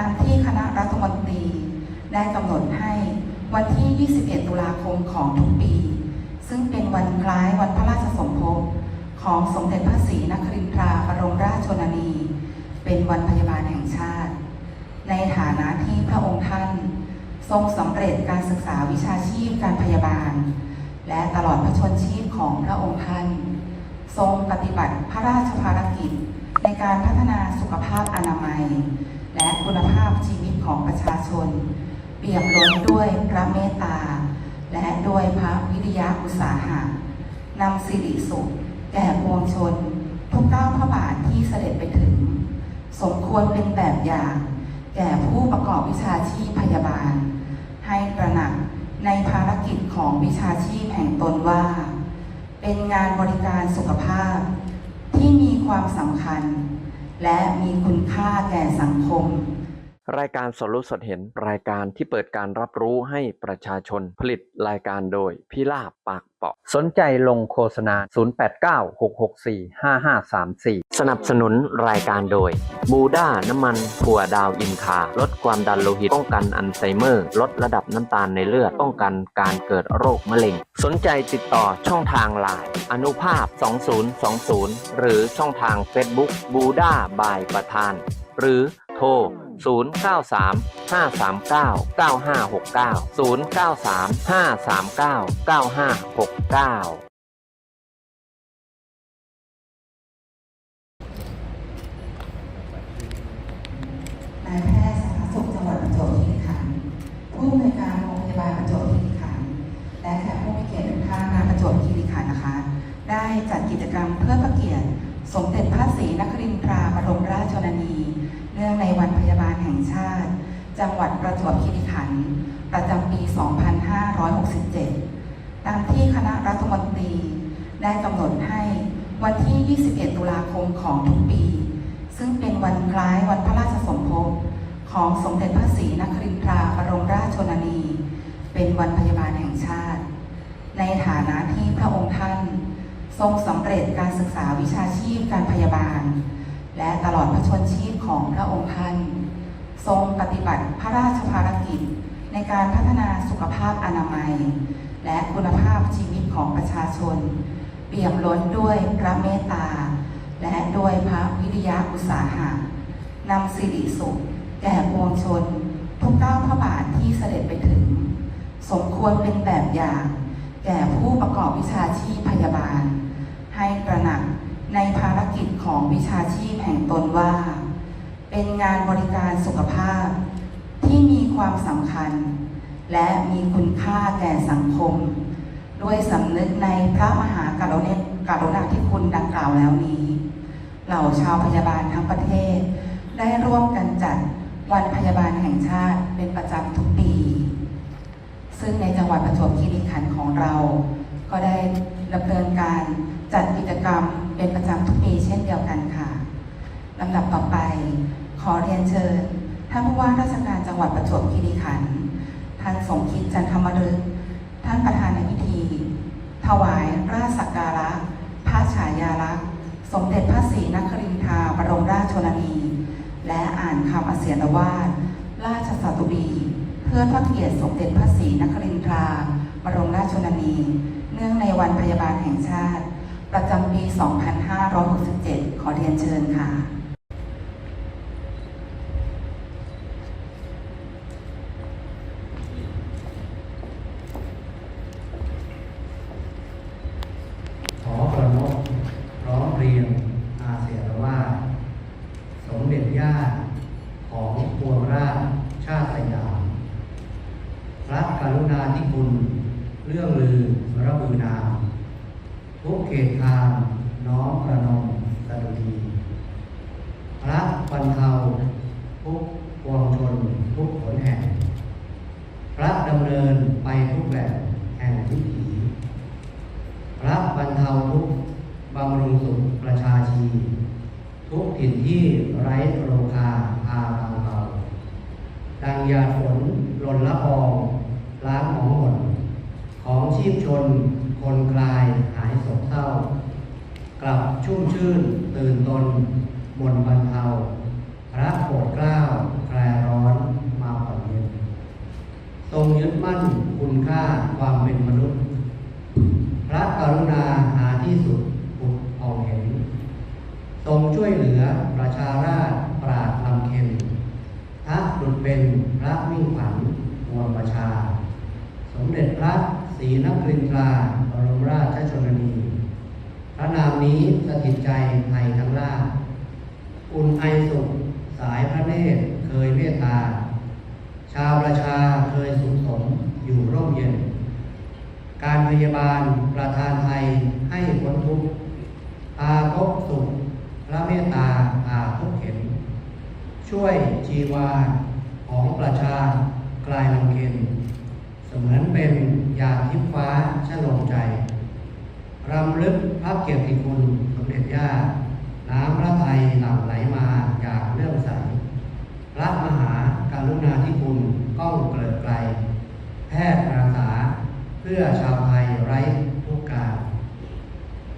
ตามที่คณะรัฐมนตรี ได้กำหนดให้วันที่ 21 ตุลาคมของทุกปี ซึ่งเป็นวันคล้ายวันพระราชสมภพของสมเด็จพระศรีนครินทราบรมราชชนนี เป็นวันพยาบาลแห่งชาติ ในฐานะที่พระองค์ท่าน ทรงสำเร็จการศึกษาวิชาชีพการพยาบาล และตลอดพระชนชีพของพระองค์ท่าน ทรงปฏิบัติพระราชภารกิจในการพัฒนาสุขภาพอนามัย และคุณภาพชีวิตของประชาชน เปี่ยมล้นด้วยพระเมตตา และด้วยพระวิทยาอุตสาหะนำสิริสุข แก่ปวงชน ทุกเก้าพระบาทที่เสด็จไปถึง สมควรเป็นแบบอย่าง แก่ผู้ประกอบวิชาชีพพยาบาล ให้ตระหนักในภารกิจของวิชาชีพแห่งตนว่า เป็นงานบริการสุขภาพที่มีความสำคัญ และมีคุณค่าแก่สังคม รายการสดรู้สดเห็นรายการที่เปิดการรับรู้ให้ประชาชนผลิตรายการโดยพิลาบปากเปาะ สนใจลงโฆษณา 0896645534 สนับสนุนรายการโดย บูด้าน้ำมันถั่วดาวอินคา ลดความดันโลหิตป้องกันอัลไซเมอร์ ลดระดับน้ำตาลในเลือดป้องกันการเกิดโรคมะเร็ง สนใจติดต่อช่องทางไลน์อนุภาพ 2020 หรือช่องทาง Facebook บูด้าบายประธาน หรือโทร 093 539 9569 093 539 9569นายแพทย์สาธารณสุขจังหวัดประจวบคีรีขันธ์ผู้อำนวยการโรงพยาบาลประจวบคีรีขันธ์และแขกผู้มีเกียรติทุกท่านณประจวบคีรีขันธ์นะคะ ได้จัดกิจกรรมเพื่อพระเกียรติ สมเด็จพระศรีนครินทราบรมราชชนนี เนื่องในวันพยาบาลแห่งชาติ จังหวัดประจวบคีรีขันธ์ประจำปี 2567 ตามที่คณะรัฐมนตรี ได้กำหนดให้วันที่ 21 ตุลาคมของทุกปี ซึ่งเป็นวันคล้ายวันพระราชสมภพของสมเด็จพระศรีนครินทราบรมราชชนนี เป็นวันพยาบาลแห่งชาติ ในฐานะที่พระองค์ท่าน ทรงสำเร็จการศึกษาวิชาชีพการพยาบาล และตลอดพระชนชีพของพระองค์ท่าน ทรงปฏิบัติพระราชภารกิจ ในการพัฒนาสุขภาพอนามัย และคุณภาพชีวิตของประชาชน เปี่ยมล้นด้วยพระเมตตา และด้วยพระวิทยาอุตสาหะนำสิริสุข แก่ปวงชน ทุกก้าวพระบาทที่เสด็จไปถึง สมควรเป็นแบบอย่าง แก่ผู้ประกอบวิชาชีพพยาบาล ให้ตระหนักในภารกิจของวิชาชีพแห่งตนว่า เป็นงานบริการสุขภาพ ที่มีความสำคัญ และมีคุณค่าแก่สังคม ด้วยสำนึกในพระมหากรุณากรุณาธิคุณดังกล่าวแล้วนี้ เหล่าชาวพยาบาลทั้งประเทศ ได้ร่วมกันจัดวันพยาบาลแห่งชาติเป็นประจำทุกปี ซึ่งในจังหวัดประจวบคีรีขันธ์ของเรา ก็ได้ ดำเนินการจัดกิจกรรมเป็นประจำทุกปีเช่นเดียวกันค่ะลำดับต่อไป ขอเรียนเชิญท่านผู้ว่าราชการจังหวัดประจวบคีรีขันธ์ท่านสมคิดจันทมฤกท่านประธานในพิธี ถวายราชสักการะพระฉายาลักษณ์ สมเด็จพระศรีนครินทราบรมราชชนนี และอ่านคำอเสียรวาทราชสัตุบีเพื่อทอดเกียรติสมเด็จพระศรีนครินทราบรมราชชนนี นื่องในวันพยาบาลแห่งชาติ ประจำปี 2567 ขอเรียนเชิญค่ะ ขอประนบร้องเรียนอาเสียว่า สมเด็จย่าของปวงราชชาติสยาม พระกรุณาธิคุณเรื่องลือ ระบือนามทุกเขตทางน้อมประนม กลับชุ่มชื่น ตื่นตนบนบรรเทาพระโปดเกล้าคลายร้อนมาผ่อนเย็นทรงยึดมั่นคุณค่าความเป็นมนุษย์ พระกรุณาหาที่สุดอุดเอาเห็น ทรงช่วยเหลือประชาราชปราดลำเค็นพระหลุดเป็นพระมิ่งขวัญปวงประชา สมเด็จพระศรีนครินทราบรมราชชนนี ระนามนี้สถิตใจไทยทั้งราชอุ่นไอสุขสายพระเนตรเคยเมตตา ชาวประชาเคยสุขสมอยู่ร่มเย็น การพยาบาลประทานไทยให้พ้นทุกข์พาพบสุขพระเมตตาอาทุกเข็น ช่วยชีวาของประชากลายลำเค็นเสมือนเป็นยาทิพฟ้าชะลมใจ รำลึกพระเกียรติคุณสมเด็จย่า น้ำพระทัยหลั่งไหลมาอย่างเลื่อมใสพระมหาการุณาธิคุณก้องเกลิดไกล แพทย์อาสาเพื่อชาวไทยไร้ทุกการ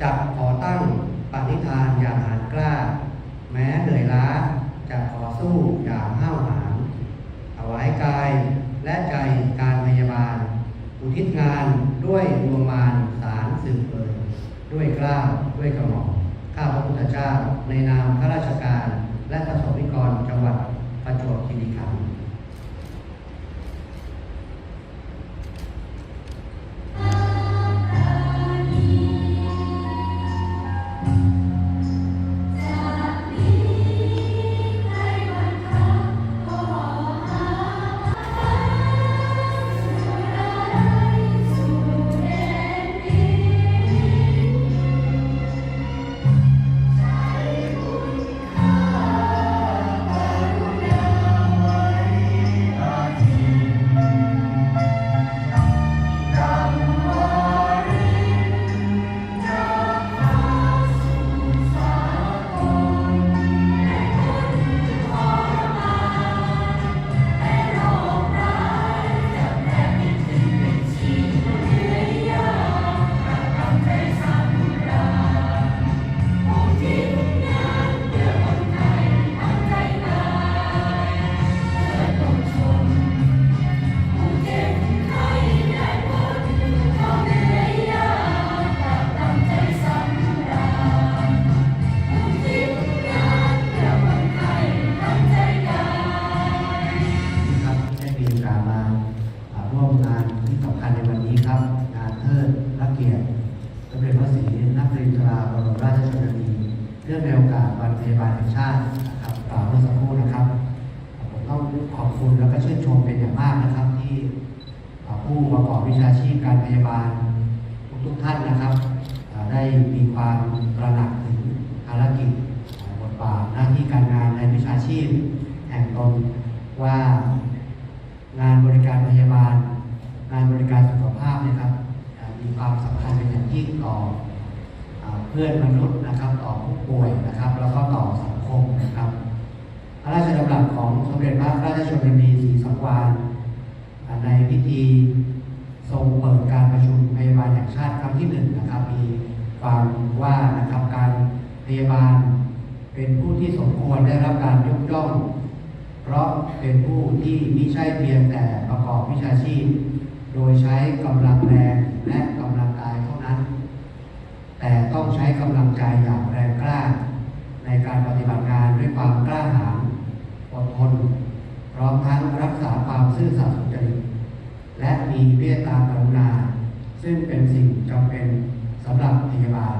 จับขอตั้งปณิธานอย่างหานกล้า แม้เหนื่อยล้าจะขอสู้อย่างห้าวหาญถวายกายและใจการพยาบาล อุทิศงานด้วยดวงมารสารสืบเอ่ย ด้วยกล้าวด้วยกระหม่อมข้าพระพุทธเจ้า ในนามข้าราชการ และประสบนิกรจังหวัดประจวบคีรีขันธ์ เนื่องในโอกาสวันพยาบาลแห่งชาตินะครับกล่าวเมื่อสักครู่นะครับ ผมต้องขอบคุณแล้วก็ชื่นชมเป็นอย่างมากนะครับ ที่ผู้ประกอบวิชาชีพการพยาบาล ทุกๆท่านนะครับ ได้มีความตระหนักถึงภารกิจบทบาทหน้าที่การงานในวิชาชีพ แห่งตนว่างานบริการพยาบาล งานบริการสุขภาพนะครับมีความสำคัญเป็นอย่างยิ่งต่อ เพื่อนมนุษย์นะครับต่อผู้ป่วยนะครับ แล้วก็ต่อสังคมนะครับพระราชดำรัสของสมเด็จพระราชชนนีศรีสังวาลในพิธีทรงเปิดการประชุมพยาบาลแห่งชาติครั้งที่หนึ่งนะครับ มีความว่านะครับการพยาบาลเป็นผู้ที่สมควรได้รับการยกย่อง เพราะเป็นผู้ที่ไม่ใช่เพียงแต่ประกอบวิชาชีพ โดยใช้กำลังแรงและกำลังกายเท่านั้น แต่ต้องใช้กำลัง ใจอย่างแรงกล้า ในการปฏิบัติงานด้วยความกล้าหาญอดทน พร้อมทั้งรักษาความซื่อสัตย์สุจริตและมีเมตตากรุณา ซึ่งเป็นสิ่งจำเป็นสำหรับพยาบาล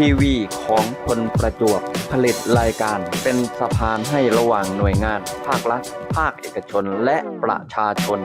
ทีวีของคนประจวบผลิตรายการเป็นสะพานให้ระหว่างหน่วยงาน ภาครัฐ ภาคเอกชนและประชาชน